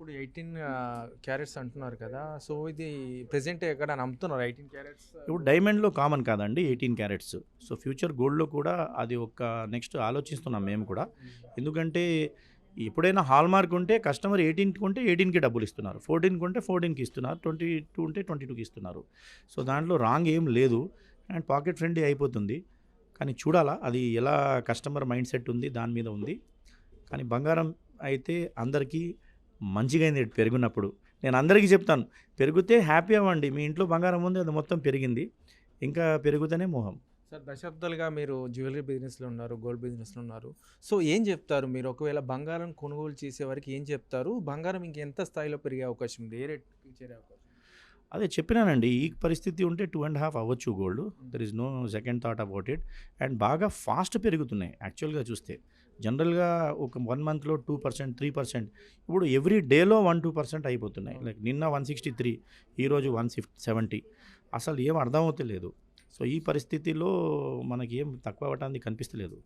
ఇప్పుడు eighteen carrots అంటున్నారు కదా. సో ఇది ప్రెసెంట్ ఎక్కడ నమ్ముతున్నారు ఎయిటీన్ క్యారెట్స్? ఇప్పుడు డైమండ్లో కామన్ కాదండి ఎయిటీన్ క్యారెట్స్. సో ఫ్యూచర్ గోల్డ్లో కూడా అది ఒక నెక్స్ట్ ఆలోచిస్తున్నాం మేము కూడా. ఎందుకంటే ఎప్పుడైనా హాల్ మార్క్ ఉంటే కస్టమర్ ఎయిటీన్ ఉంటే ఎయిటీన్కి డబ్బులు ఇస్తున్నారు. ఫోర్టీన్ ఉంటే ఫోర్టీన్కి ఇస్తున్నారు. ట్వంటీ టూ ఉంటే ట్వంటీ టూకి ఇస్తున్నారు. సో దాంట్లో రాంగ్ ఏం లేదు. అండ్ పాకెట్ ఫ్రెండ్లీ అయిపోతుంది. కానీ చూడాలా అది ఎలా కస్టమర్ మైండ్ సెట్ ఉంది దాని మీద ఉంది. కానీ బంగారం అయితే అందరికీ మంచిగా అయింది పెరిగినప్పుడు. నేను అందరికీ చెప్తాను పెరిగితే హ్యాపీ అవ్వండి మీ ఇంట్లో బంగారం ఉంది అది మొత్తం పెరిగింది ఇంకా పెరుగుతూనే మోహం. సార్ దశాబ్దాలుగా మీరు జ్యువెలరీ బిజినెస్లో ఉన్నారు గోల్డ్ బిజినెస్లో ఉన్నారు. సో ఏం చెప్తారు మీరు? ఒకవేళ బంగారం కొనుగోలు చేసే వారికి ఏం చెప్తారు? బంగారం ఇంకెంత స్థాయిలో పెరిగే అవకాశం ఉంది? ఏ రేట్కి చేరే అవకాశం? అదే చెప్పినానండి ఈ పరిస్థితి ఉంటే టూ అండ్ హాఫ్ అవ్వచ్చు gold. There is no second thought about it and బాగా ఫాస్ట్ పెరుగుతున్నాయి యాక్చువల్గా చూస్తే. జనరల్గా ఒక వన్ మంత్లో టూ పర్సెంట్ త్రీ పర్సెంట్ ఇప్పుడు ఎవ్రీ డేలో వన్ టూ పర్సెంట్ అయిపోతున్నాయి. లైక్ నిన్న వన్ సిక్స్టీ త్రీ ఈరోజు వన్ సిక్స్ సెవెంటీ అసలు ఏం అర్థం అవుతలేదు సో ఈ పరిస్థితిలో మనకి ఏం తక్కువ అవ్వటానికి కనిపిస్తలేదు.